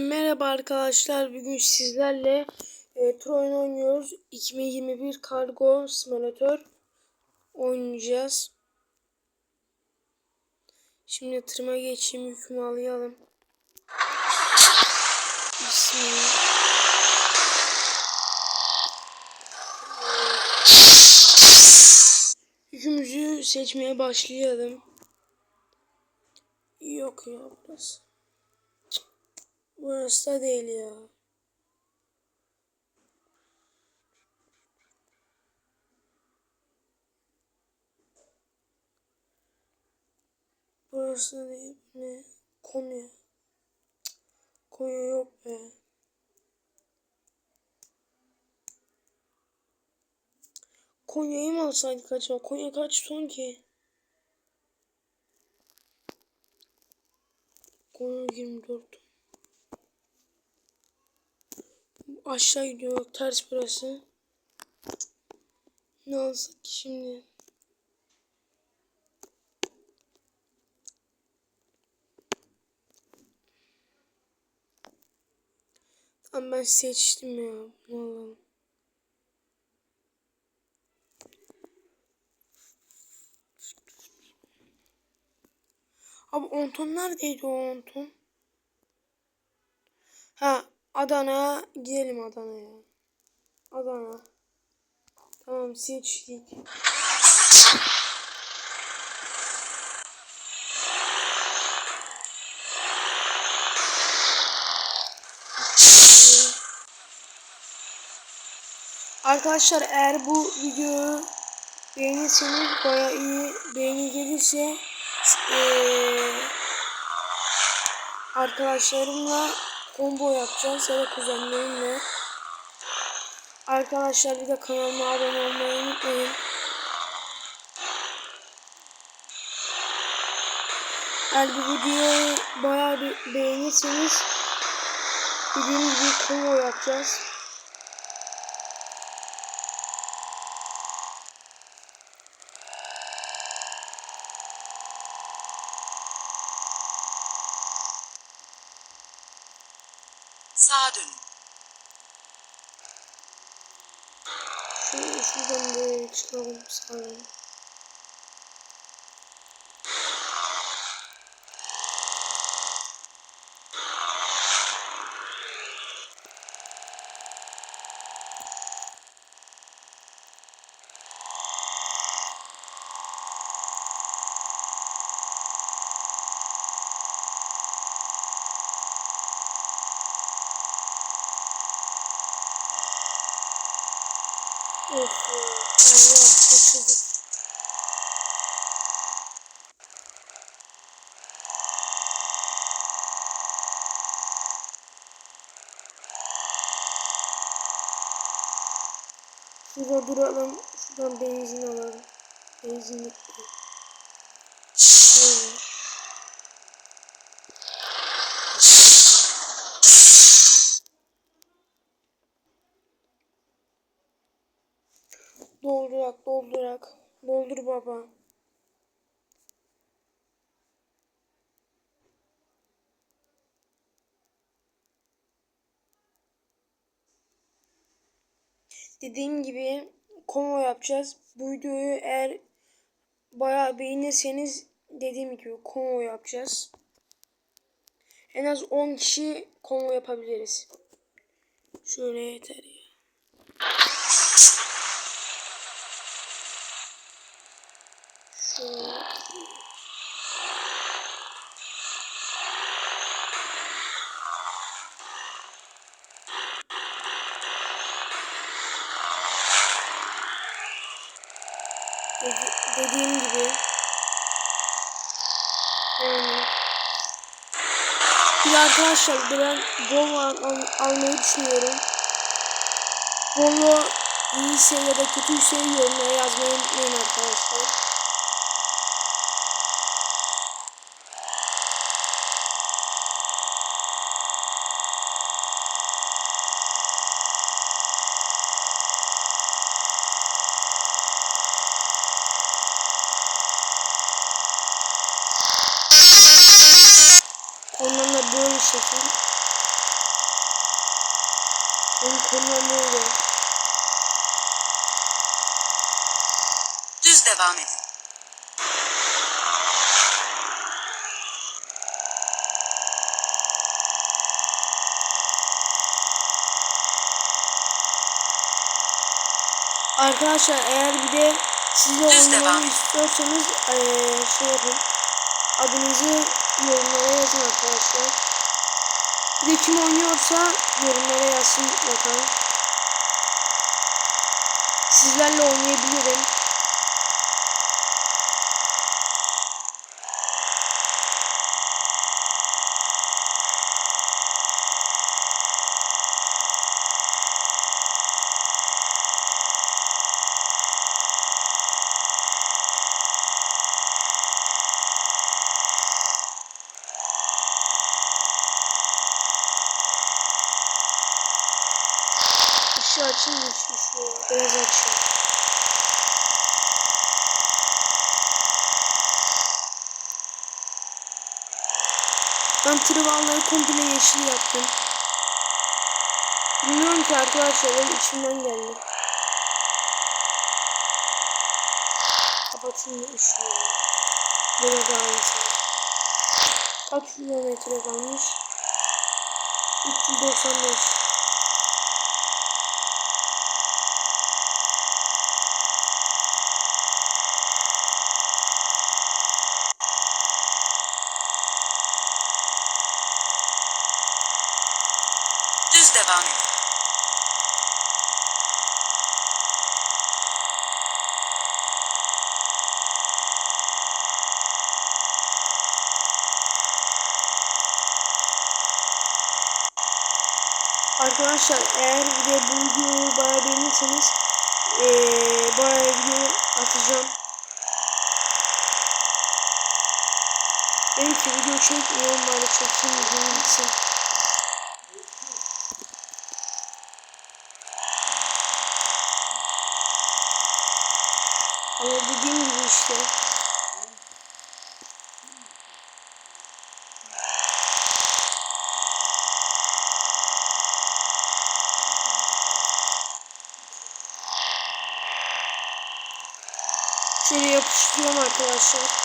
merhaba arkadaşlar. Bugün sizlerle e, Troy'un oynuyoruz. 2021 Kargo Simulator oynayacağız. Şimdi tırma geçeyim. Yükümü alayım. Bismillah. Yükümüzü seçmeye başlayalım. Yok ya burası. Burası da değil ya. Burası da değil ne? Konya. Konya yok be. Konya'yı mı alsaydık acaba? Konya kaç ton ki? Konya 24 ton. Aşağı gidiyor. Ters burası. Ne alsak ki şimdi? Tamam ben seçtim ya. Ne alalım? Abi 10 ton neredeydi o 10 ton? Ha Adana'ya gidelim Adana'ya. Adana. Tamam seçtik. Arkadaşlar eğer bu videoyu beğenirseniz baya iyi beğeni gelirse eee arkadaşlarımla combo yapacağız ya da kuzenlerimle. Arkadaşlar bir de kanalıma abone olmayı unutmayın. Eğer bu videoyu bayağı bir beğenirseniz dediğim gibi combo yapacağız. Sağa dönün. Şöyle şuradan böyle çıkalım sağdan. Şurada duralım. Şuradan benzin alalım. Benzin doldurak. Doldur baba. Dediğim gibi konvo yapacağız. Bu videoyu eğer bayağı beğenirseniz dediğim gibi konvo yapacağız. En az 10 kişi konvo yapabiliriz. Şöyle yeter ya. Şöyle. Dedi- dediğim gibi yani bir arkadaşlar ben Volvo al, almayı düşünüyorum. Volvo iyiyse ya da kötüyse yorumlara yazmayı unutmayın arkadaşlar. Ondan da böyle şekil. konular öyle. Düz devam edin. Arkadaşlar eğer bir de devam oynamamı et. istiyorsanız eee, şey yapın. Adınızı yorumlara yazın arkadaşlar. Bir de kim oynuyorsa yorumlara yazsın mutlaka. Sizlerle oynayabilirim. Işığı açayım mı şu şuraya? Biraz açayım. Ben trivalları komple yeşil yaptım. Bilmiyorum ki arkadaşlar benim içimden geldi. Kapatayım mı ışığı? Böyle daha iyi sanki. Kaç kilometre kalmış? 395. Arkadaşlar eğer bir de bu videoyu bayağı beğenirseniz eee bayağı video atacağım. Dedim ki video çekmiyorum bari çekeyim videoyu bitsin. Ama dediğim gibi işte. Şöyle yapıştırıyorum arkadaşlar.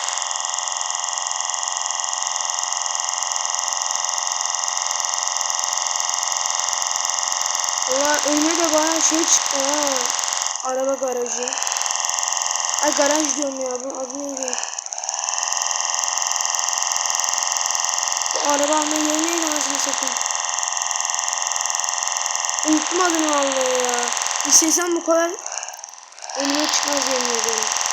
Valla önüne de bayağı şey çıktı ha. Araba garajı. Ay garaj diyorum ya bu adı neydi? Bu araba alma yeri neydi anasını satayım? Unuttum adını vallahi ya. İstesem bu kadar önüme çıkmaz yemin ederim.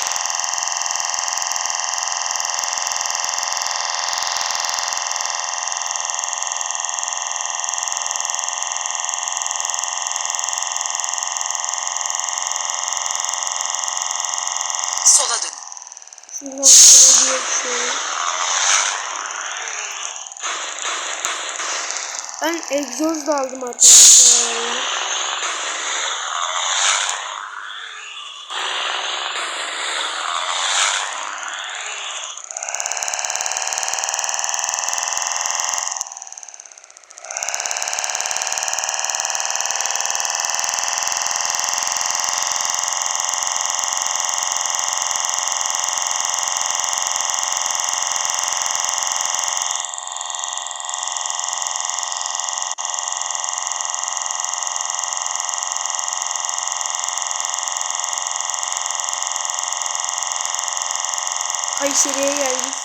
Ben egzoz da aldım arkadaşlar. Kayseri'ye geldik.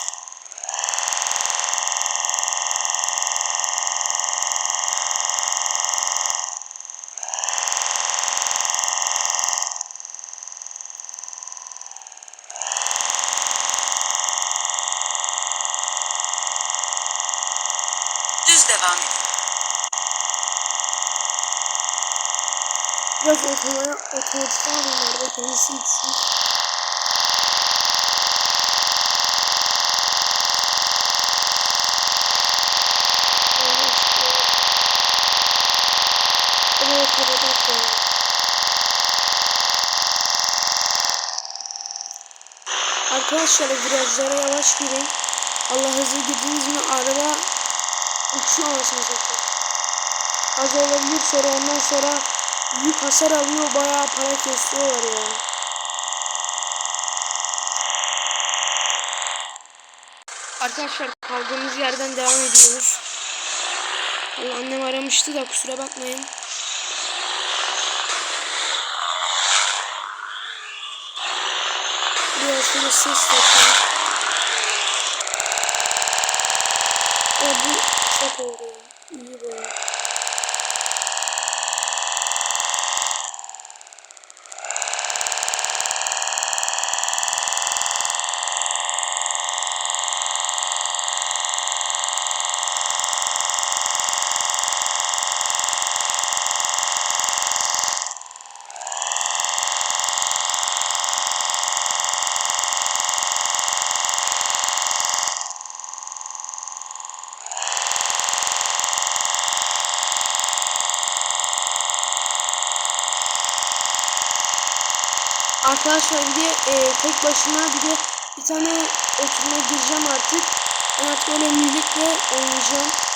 Düz devam edin. Biraz otomaya, otomatik alayım var. Bakın nasıl gitsin. Böyle işte. Buraya kapatak ya. Arkadaşlar virajlara yavaş girin. Allah hızlı girdiniz mi araba uçuyor anasını. Az olabilir sonra ondan sonra büyük hasar alıyor. Bayağı para kesiyorlar ya. Arkadaşlar kaldığımız yerden devam ediyoruz. Vallahi annem aramıştı da kusura bakmayın. Biraz şöyle ses yapalım. Ya bu çok oldu ya. İyi bu. Arkadaşlar bir de e, tek başıma bir de bir tane oturuma gireceğim artık. Ben artık öyle müzikle oynayacağım.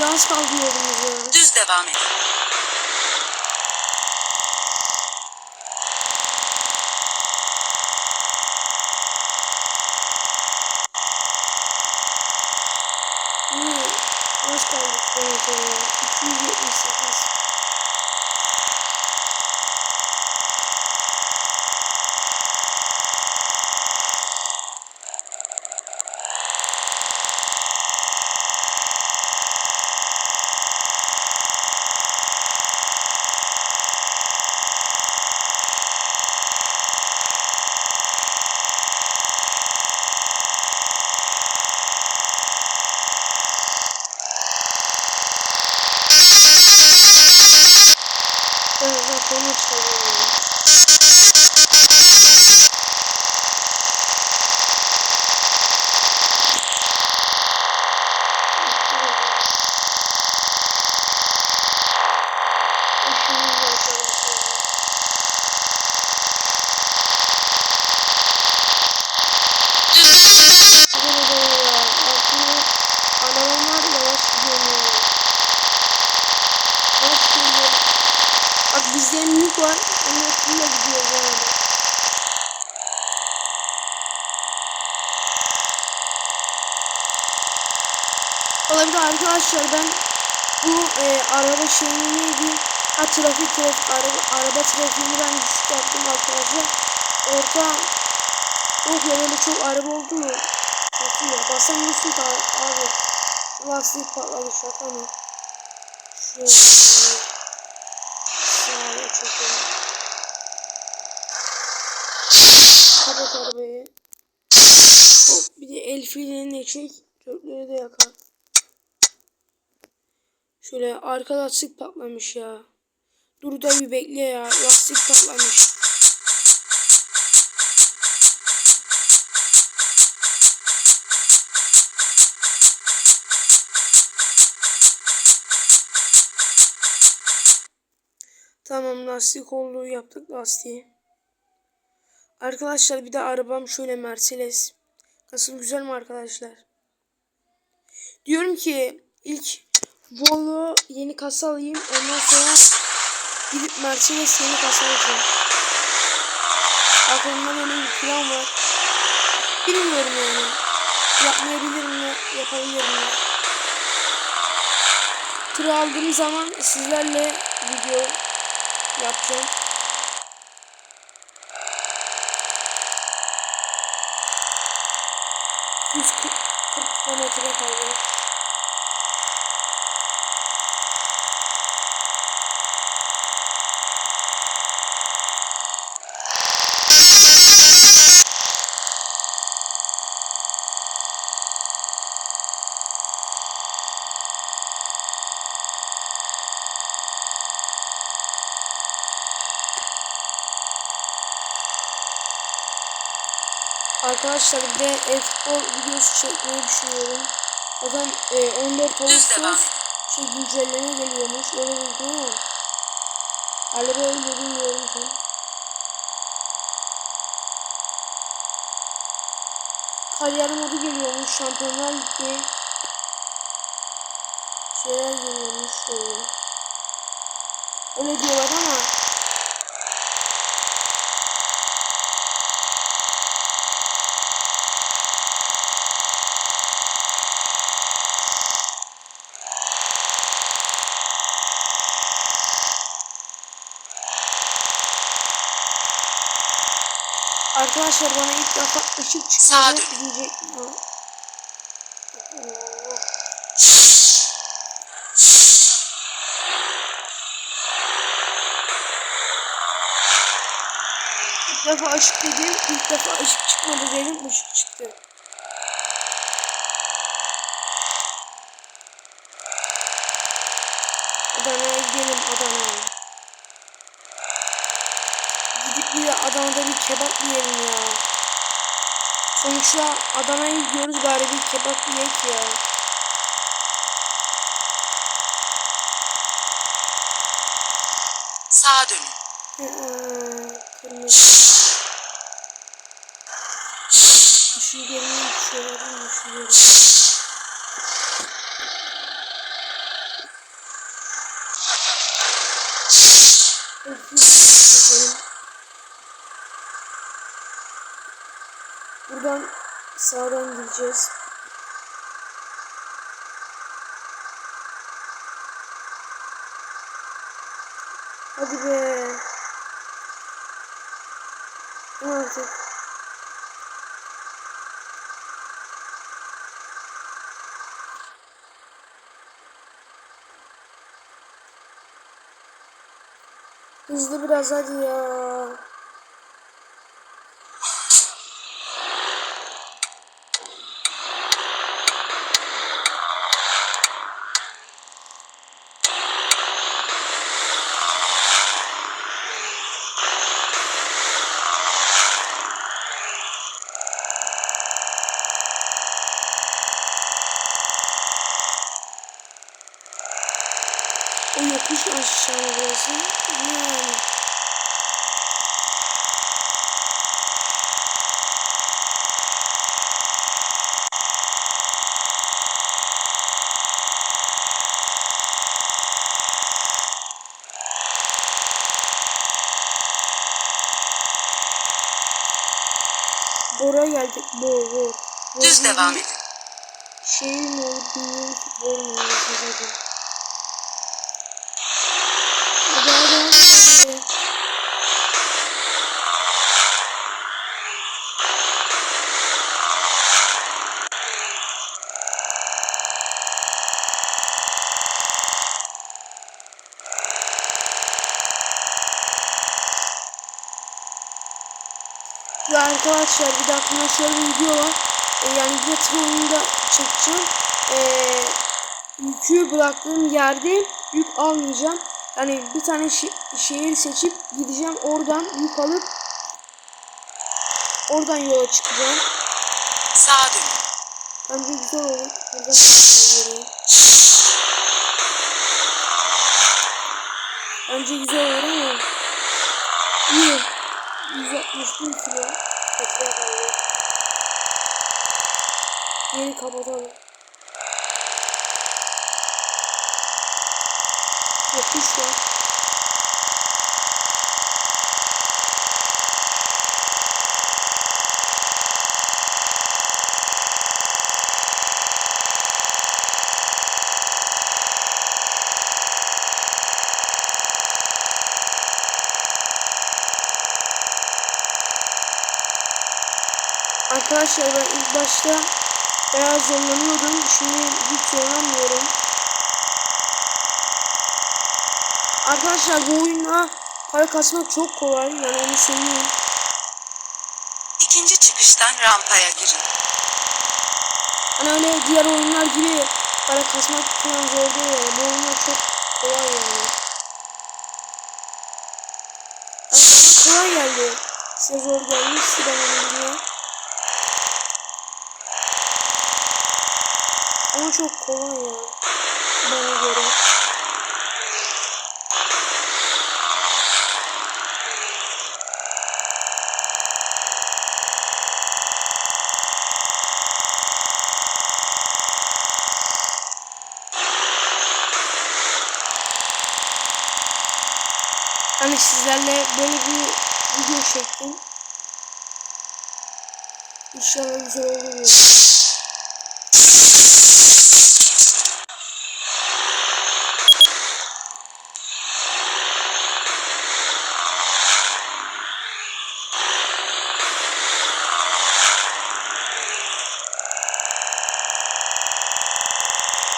Yalnız kaldı yolumuz ya. Düz devam edin. Niye? Az kaldı kilometre ya. 278. Evet bak onu çalıyorum. Bak bizde mülk var. Onun üstüne gidiyoruz yani. Olabilir arkadaşlar ben bu e, araba şeyini neydi? Ha trafik trafik araba, araba trafiğini ben düşük yaptım arkadaşlar. Orta yok ya böyle çok araba oldu mu? Ya? Basamıyorsun da abi. Lastik patladı şaka mı? Şöyle. Sağa çekelim. Kapat arabayı. Hop bir de el filini çek. Dörtleri de yakar. Şöyle arka lastik patlamış ya. Dur da bir bekle ya. Lastik patlamış. Tamam lastik olduğu yaptık lastiği. Arkadaşlar bir de arabam şöyle Mercedes. Nasıl güzel mi arkadaşlar? Diyorum ki ilk Volvo yeni kasa alayım. Ondan sonra gidip Mercedes yeni kasa alacağım. Aklımda böyle bir plan var. Bilmiyorum yani. Yapmayabilirim mi? Yapabilirim mi? Tır aldığım zaman sizlerle video yapacağım. Yüz kırk kilometre kaldı. Arkadaşlar bir de e-futbol videosu çekmeyi düşünüyorum. Zaten e, 14 Düz devam Ağustos şey güncelleme geliyormuş. Öyle duydum ama. Galiba öyle bilmiyorum tam. Kariyer modu geliyormuş. Şampiyonlar Ligi. Şeyler geliyormuş böyle. Öyle diyorlar ama Arkadaşlar bana ilk defa ışık dönün. diyecek. Oo. İlk defa ışık dedim, ilk defa ışık çıkmadı dedim, ışık çıktı. Adana'ya gidelim Adana'ya. Gidip bir Adana'da bir kebap yiyelim ya. Sonuçta Adana'ya gidiyoruz bari bir kebap yiyek ya. Sağa. Aa, Kırmızı. Işığı görmeyi düşüyorum, düşüyorum. Çekelim. Buradan sağdan gideceğiz. Hadi be. Ne artık? Hızlı biraz hadi ya. O yokuş aşağı burası. Yani. Bora geldik. Bor, bor. Düz devam bir edin. Şey mi olur bilmiyorum ki. Bor mu olur hadi. Hadi hadi hadi. Ve arkadaşlar bir de aklımda şöyle bir video var. Ee, yani bir oyunu da çekeceğim. Ee, yükü bıraktığım yerde yük almayacağım. Yani bir tane şe- şehir seçip gideceğim. Oradan yük alıp oradan yola çıkacağım. Sağa dönün. Bence güzel olur. Buradan göreyim. Bence güzel olur ama iyi. 161 kilo petrol kaldı. Yeni kapatalım. Yokuş var. Arkadaşlar ben ilk başta bayağı zorlanıyordum. Şimdi hiç zorlanmıyorum. Arkadaşlar bu oyuna para kasmak çok kolay. Yani onu söyleyeyim. İkinci çıkıştan rampaya girin. Hani öyle diğer oyunlar gibi para kasmak falan zor değil yani. Bu oyunlar çok kolay yani. Yani kolay geldi. Size zor gelmişti ben onu bilmiyorum. Ama çok kolay ya. Bana göre. Hani sizlerle böyle bir video çektim. İnşallah güzel olur.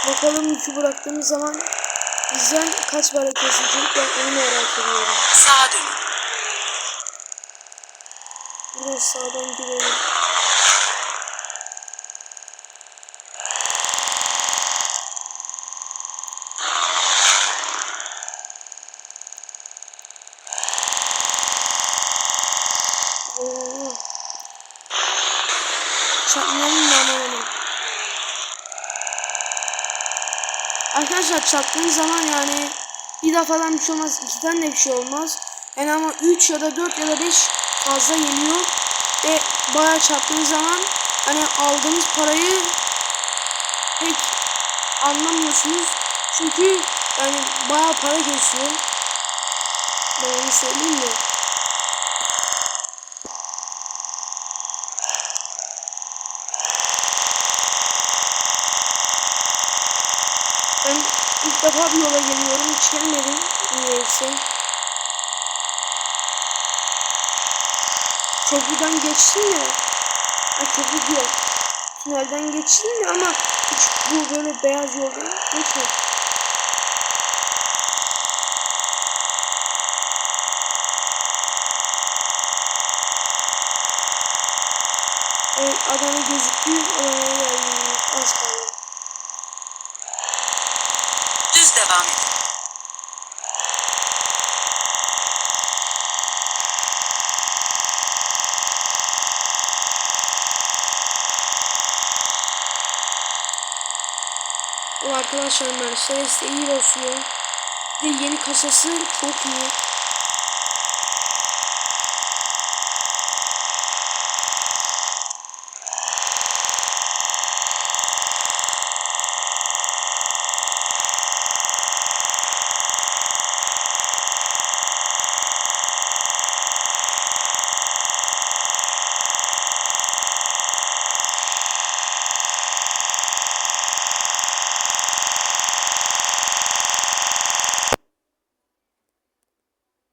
Bakalım yükü bıraktığımız zaman bizden kaç para kesecek ben onu merak ediyorum. Sağa dönün. Biraz sağdan girelim. Aman aman. Arkadaşlar çarptığınız zaman yani bir defadan bir şey olmaz, ikiden de bir şey olmaz. Yani ama 3 ya da 4 ya da 5 fazla geliyor. Ve bayağı çarptığınız zaman hani aldığınız parayı pek anlamıyorsunuz. Çünkü yani bayağı para kesiyor. Ben onu söyleyeyim mi? Ben ilk defa bir yola geliyorum. Hiç gelmedim. Niyeyse. Köprüden geçtim ya. Ha köprü diyor. Tünelden geçtim ya ama hiç bu böyle beyaz yoldan geçmedim. Evet Adana gözüktü. Adana'ya geldim. Az kaldı. Düz devam edin. O arkadaşlar Mercedes de iyi basıyor. Ve yeni kasası çok iyi.